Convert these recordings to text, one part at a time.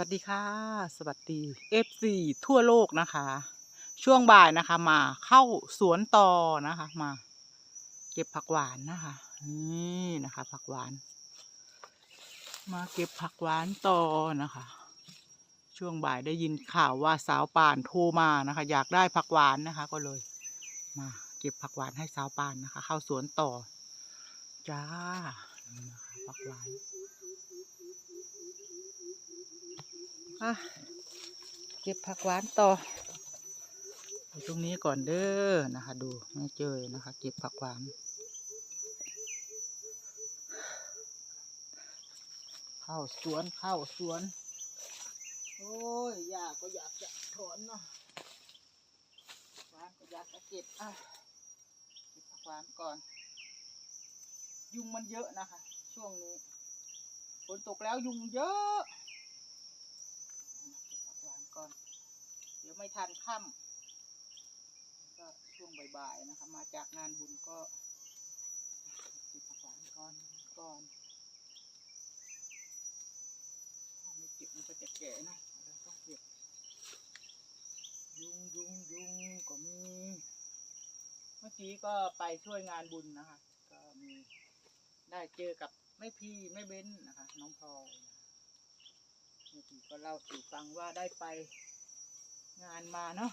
วัสดีค่ะ สวัสดี FC ทั่วโลกนะคะ ช่วงบ่ายนะคะมาเข้าสวนต่อนะคะมา เก็บผักหวานนะคะ นี่นะคะ ผักหวาน มาเก็บผักหวานต่อนะคะ ช่วงบ่ายได้ยินข่าวว่าสาวป่านโทรมานะคะ อยากได้ผักหวานนะคะ ก็เลย มาเก็บผักหวานให้สาวป่านนะคะ เข้าสวนต่อ จ้านี่นะคะผักหวาน อะเก็บผักหวานต่ออยู่ตรงนี้ก่อนเด้อนะคะ ดูไม่เจอนะคะ เก็บผักหวานเข้าสวนเข้าสวน โอ้ยอยากก็อยากจะถอนเนาะหวานก็อยากจะเก็บอะเก็บผักหวานก่อน ยุงมันเยอะนะคะ ช่วงนี้ฝนตกแล้วยุงเยอะ เก็บผักหวานก่อน เดี๋ยวไม่ทันค่ำก็ช่วงบ่ายๆนะคะ มาจากงานบุญก็เก็บผักหวานก่อนก่อนถ้าไม่เก็บมันก็จะแก่นะเราต้องเก็บยุงยุงยุงก็มีเมื่อกี้ก็ไปช่วยงานบุญนะคะ ก็มีได้เจอกับแม่พี่แม่เบ้นนะคะ น้องพลอยเมื่อกี้ก็เล่าสู่ฟังว่าได้ไป งานมาเนาะ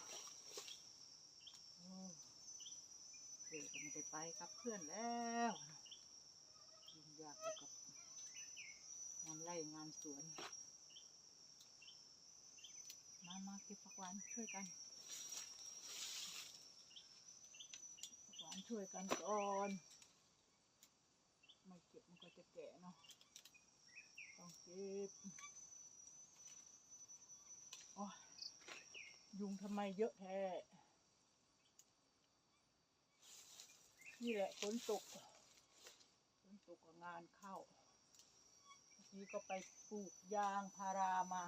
เพื่อนก็ไม่ได้ไปกับเพื่อนแล้วยุ่งยากอยู่กับงานไร่งานสวน มามาเก็บผักหวานช่วยกันผักหวานช่วยกันก่อนไม่เก็บมันก็จะแก่เนาะต้องเก็บ โอ้ย ยุงทำไมเยอะแท้นี่แหละฝนตกฝนตกกับงานเข้าเมื่อกี้ก็ไปปลูกยางพารามา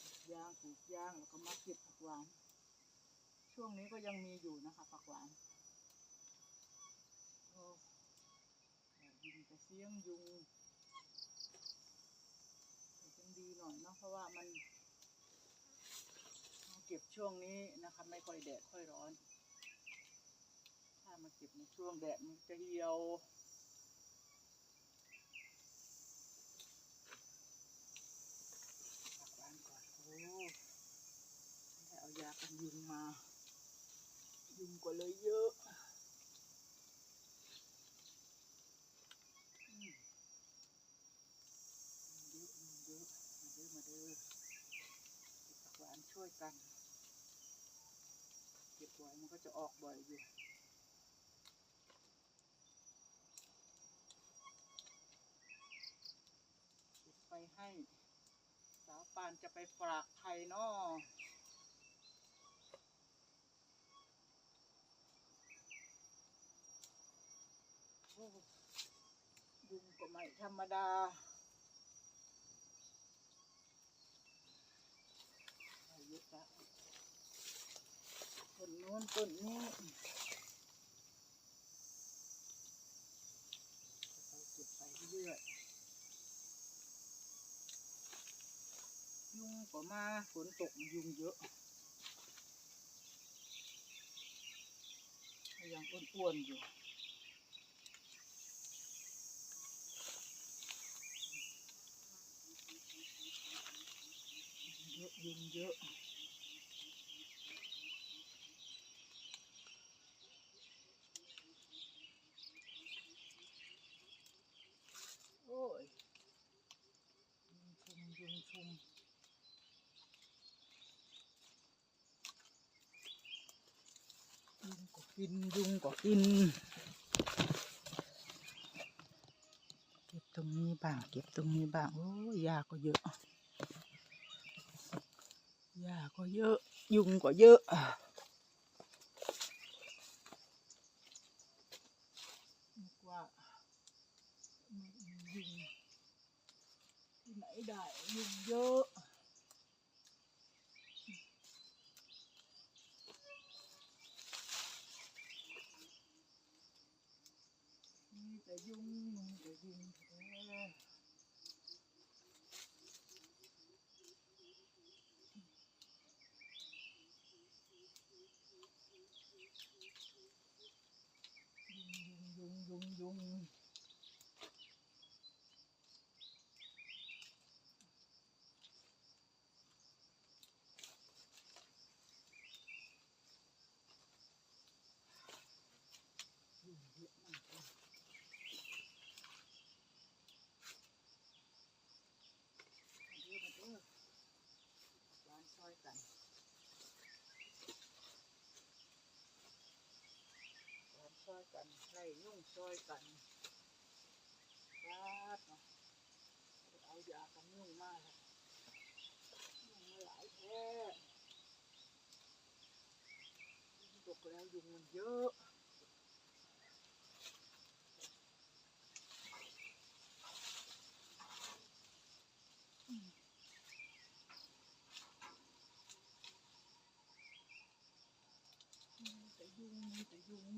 ปลูกยางปลูกยางแล้วก็มาเก็บผักหวาน ช่วงนี้ก็ยังมีอยู่นะคะผักหวานโอ้ยุงแต่เสียงยุง ดีหน่อยเนาะเพราะว่ามันเก็บช่วงนี้นะคะไม่ค่อยแดดค่อยร้อน ถ้ามาเก็บในช่วงแดดมันจะเหี่ยวปักหวานก่อนโอ้ได้เอายากันยุงมา ยุงก็เลยเยอะอืม เยอะเยอะมาเด้อมาเด้อเก็บผักหวานช่วย กัน เก็บไว้มันก็จะออกบ่อยอยู่เก็บไปให้ สาวปานจะไปฝากใครเนาะโอ้ยุงก็ไม่ธรรมดายุละต้ นนู้นต้นนี้จะไปเก็บไปเรื่อยยุงก็มาฝนตกยุงเยอะ ยังอ้วนๆอยู่เยอะยุงเยอะ โอ้ย ยุงชุม ยุงชุมยุงก็กินยุงก็กิน เก็บตรงนี้บ้าง เก็บตรงนี้บ้าง โอ้ยาก็เยอะยาก็เยอะ ยุงก็เยอะนึกว่าไม่มียุงที่ไหนได้ยุง เยอะมีแต่ยุงมีแต่ยุงแท้ ยุ่งซอยกันบาดเนาะเอายากันยุ่งมากยุ่งมาหลายแท้ยุงตกแล้วยุงมันเยอะแต่ยุงแต่ยุง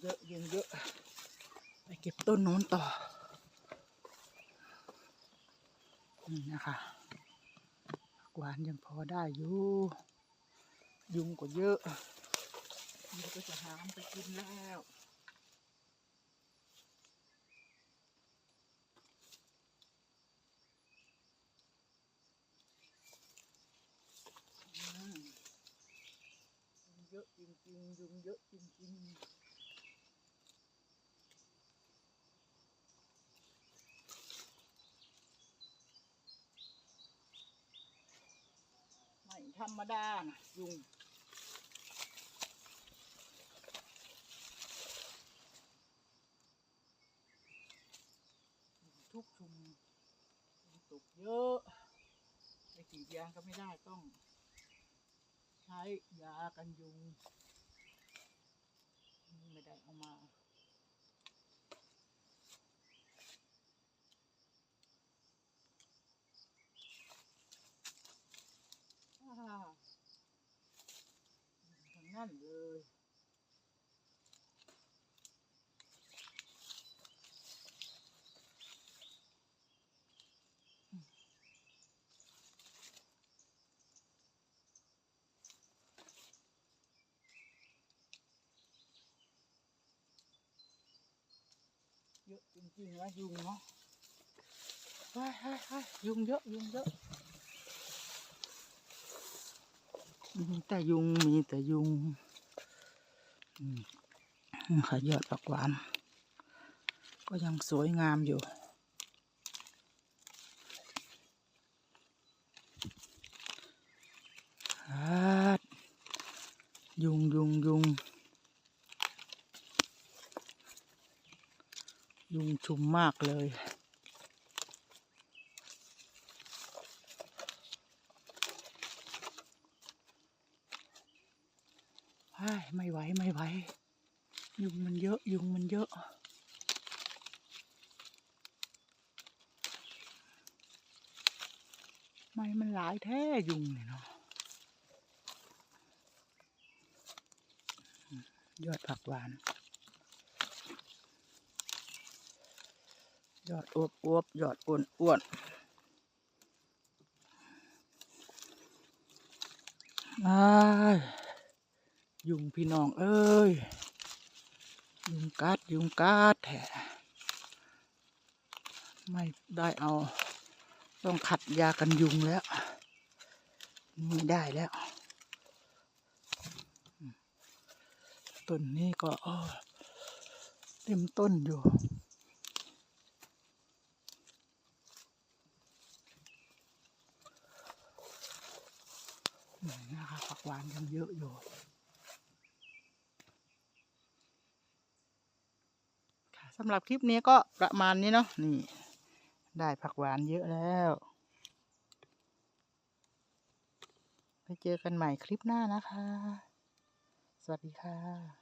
เยอะยุงเยอะ ไป เก็บต้นโน้นต่อ นี่นะคะกวานยังพอได้อยู่ ยุงก็เยอะยุงก็จะหามไปกินแล้วยุงเยอะจริงๆยุงเยอะจริงๆ ธรรมดานะยุงทุกชุมยุงตกเยอะไปกรีดยางก็ไม่ได้ต้อง ใช้ยากันยุงนี่ไม่ได้เอามา อ่า ทางนั่นเลยเยอะจ มีแต่ยุงมีแต่ยุงอืมนี่ค่ะยอดผักหวาน ก็ยังสวยงามอยู่ฮัดยุงยุงยุงยุงชุมมากเลย ไอ้ย ไม่ไหวไม่ไหวยุงมันเยอะ ยุงมันเยอะ ไม่มันหลายแท้ยุงเนี่ยเนาะยอดผักหวาน ยอดอวบอวบยอดอ้วนอ้วนอ้า ยุงพี่น้อง เอ้ย ยุงกัดยุงกัดแท้ไม่ได้เอา ต้องขัดยากันยุงแล้ว ไม่ได้แล้ว ต้นนี้ก็เต็มต้นอยู่นี่นะคะผักหวานยังเยอะอยู่ ค่ะสำหรับคลิปนี้ก็ประมาณนี้เนาะนี่ ได้ผักหวานเยอะแล้วไปเจอกันใหม่คลิปหน้านะคะ สวัสดีค่ะ